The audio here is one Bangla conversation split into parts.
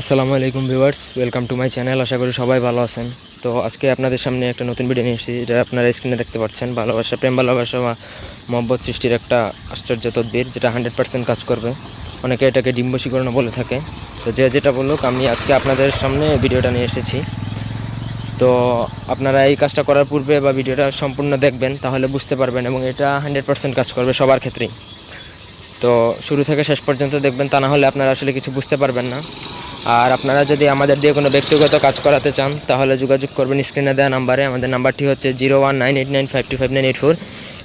আসসালামু আলাইকুম viewers, welcome to my channel, আশা করি সবাই ভালো আছেন। তো আজকে আপনাদের সামনে একটা নতুন ভিডিও নিয়ে এসেছি যেটা আপনারা স্ক্রিনে দেখতে পাচ্ছেন, ভালোবাসা, প্রেম, ভালোবাসা বা মহব্বত সৃষ্টির একটা আশ্চর্য তদ্বির, যেটা হান্ড্রেড পার্সেন্ট কাজ করবে। অনেকে এটাকে ডিম্বশীকরণ বলে থাকে। তো যে যেটা বলুক, আমি আজকে আপনাদের সামনে ভিডিওটা নিয়ে এসেছি। তো আপনারা এই কাজটা করার পূর্বে বা ভিডিওটা সম্পূর্ণ দেখবেন, তাহলে বুঝতে পারবেন এবং এটা হান্ড্রেড পার্সেন্ট কাজ করবে সবার ক্ষেত্রেই। তো শুরু থেকে শেষ পর্যন্ত দেখবেন, তা না হলে আপনারা আসলে কিছু বুঝতে পারবেন না। আর আপনারা যদি আমাদের দিয়ে কোনো ব্যক্তিগত কাজ করাতে চান, তাহলে যোগাযোগ করবেন স্ক্রিনে দেওয়া নাম্বারে। আমাদের নাম্বারটি হচ্ছে zero one nine eight nine five two five eight four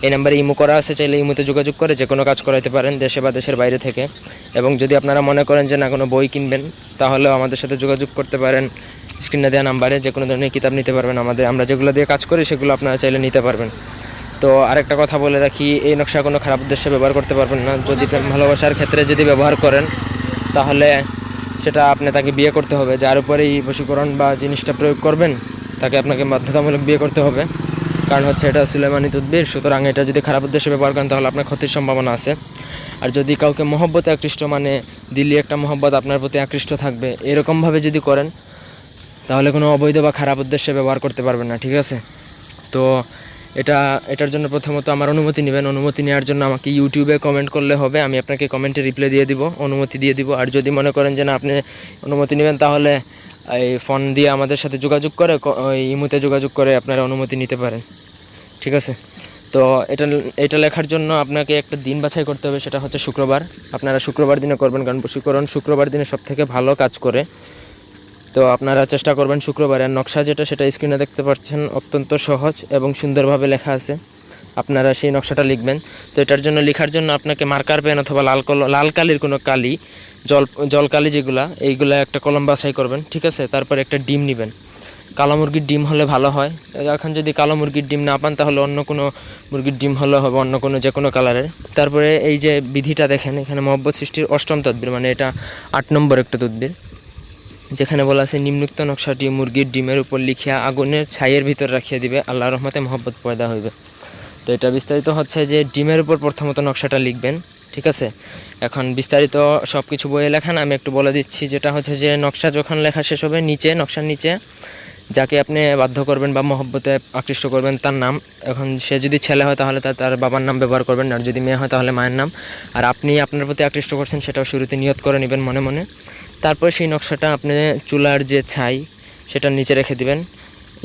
এই নাম্বারে ইমো করা আছে, চাইলে ইমোতে যোগাযোগ করে যে কোনো কাজ করাতে পারেন দেশে বা দেশের বাইরে থেকে। এবং যদি আপনারা মনে করেন যে না, কোনো বই কিনবেন, তাহলেও আমাদের সাথে যোগাযোগ করতে পারেন। স্ক্রিনে দেওয়া নাম্বারে যে কোনো ধরনের কিতাব নিতে পারবেন আমাদের। আমরা যেগুলো দিয়ে কাজ করি, সেগুলো আপনারা চাইলে নিতে পারবেন। তো আরেকটা কথা বলে রাখি, এই নকশা কোনো খারাপ উদ্দেশ্যে ব্যবহার করতে পারবেন না। যদি ভালোবাসার ক্ষেত্রে যদি ব্যবহার করেন, তাহলে সেটা আপনি তাকে বিয়ে করতে হবে, যার উপরে এই বশীকরণ বা জিনিসটা প্রয়োগ করবেন, তাকে আপনাকে বাধ্যতামূলক বিয়ে করতে হবে। কারণ হচ্ছে এটা সুলেমানি তদ্বির, সুতরাং এটা যদি খারাপ উদ্দেশ্যে ব্যবহার করেন, তাহলে আপনার ক্ষতির সম্ভাবনা আছে। আর যদি কাউকে মহব্বতে আকৃষ্ট মানে দিল্লি একটা মহব্বত আপনার প্রতি আকৃষ্ট থাকবে, এরকমভাবে যদি করেন, তাহলে কোনো অবৈধ বা খারাপ উদ্দেশ্যে ব্যবহার করতে পারবেন না, ঠিক আছে? তো এটা, এটার জন্য প্রথমত আমার অনুমতি নেবেন। অনুমতি নেওয়ার জন্য আমাকে ইউটিউবে কমেন্ট করলে হবে। আমি আপনাকে কমেন্টে রিপ্লাই দিয়ে দিব, অনুমতি দিয়ে দিব। আর যদি মনে করেন যে না, আপনি অনুমতি নেবেন, তাহলে এই ফোন দিয়ে আমাদের সাথে যোগাযোগ করে ইমুতে যোগাযোগ করে আপনারা অনুমতি নিতে পারেন। ঠিক আছে? তো এটা এটা লেখার জন্য আপনাকে একটা দিন বাছাই করতে হবে। সেটা হচ্ছে শুক্রবার। আপনারা শুক্রবার দিনে করবেন, কারণ বশীকরণ শুক্রবার দিনে সবথেকে ভালো কাজ করে। তো আপনারা চেষ্টা করবেন শুক্রবারের নকশা যেটা, সেটা স্ক্রিনে দেখতে পাচ্ছেন, অত্যন্ত সহজ এবং সুন্দরভাবে লেখা আছে। আপনারা সেই নকশাটা লিখবেন। তো এটার জন্য লেখার জন্য আপনাকে মার্কার পেন অথবা লাল কল, লাল কালির কোনো কালি, জল জল কালি যেগুলা, এইগুলা একটা কলম বাছাই করবেন, ঠিক আছে? তারপর একটা ডিম নেবেন। কালো মুরগির ডিম হলে ভালো হয়। এখন যদি কালো মুরগির ডিম না পান, তাহলে অন্য কোনো মুরগির ডিম হলে হবে অন্য কোনো যে কোনো কালারের। তারপরে এই যে বিধিটা দেখেন, এখানে মহব্বত সৃষ্টির অষ্টম তদ্বির মানে এটা আট নম্বর একটা তদ্বির। যেখানে বলা আছে, নিম্নুক্ত নকশাটি মুরগির ডিমের উপর লিখিয়া আগুনের ছাইয়ের ভিতর রাখিয়া দিবে। আল্লাহ রহমতে মহব্বত পয়দা হইবে। তো এটা বিস্তারিত হচ্ছে যে ডিমের উপর প্রথমত নকশাটা লিখবেন, ঠিক আছে? এখন বিস্তারিত সব কিছু বইয়ে লেখান আমি একটু বলে দিচ্ছি যেটা হচ্ছে যে নকশা যখন লেখা শেষ হবে, নিচে, নকশার নিচে, যাকে আপনি বাধ্য করবেন বা মহব্বতে আকৃষ্ট করবেন তার নাম। এখন সে যদি ছেলে হয় তাহলে তার তার বাবার নাম ব্যবহার করবেন, আর যদি মেয়ে হয় তাহলে মায়ের নাম। আর আপনি আপনার প্রতি আকৃষ্ট করছেন, সেটাও শুরুতে নিয়ত করে নেবেন মনে মনে। তারপরে সেই নকশাটা আপনি চুলার যে ছাই, সেটা নিচে রেখে দিবেন।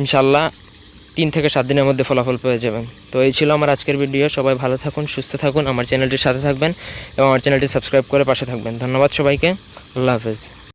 ইনশাল্লাহ তিন থেকে সাত দিনের মধ্যে ফলাফল পেয়ে যাবেন। তো এই ছিল আমার আজকের ভিডিও। সবাই ভালো থাকুন, সুস্থ থাকুন, আমার চ্যানেলটির সাথে থাকবেন এবং আমার চ্যানেলটি সাবস্ক্রাইব করে পাশে থাকবেন। ধন্যবাদ সবাইকে। আল্লাহ হাফেজ।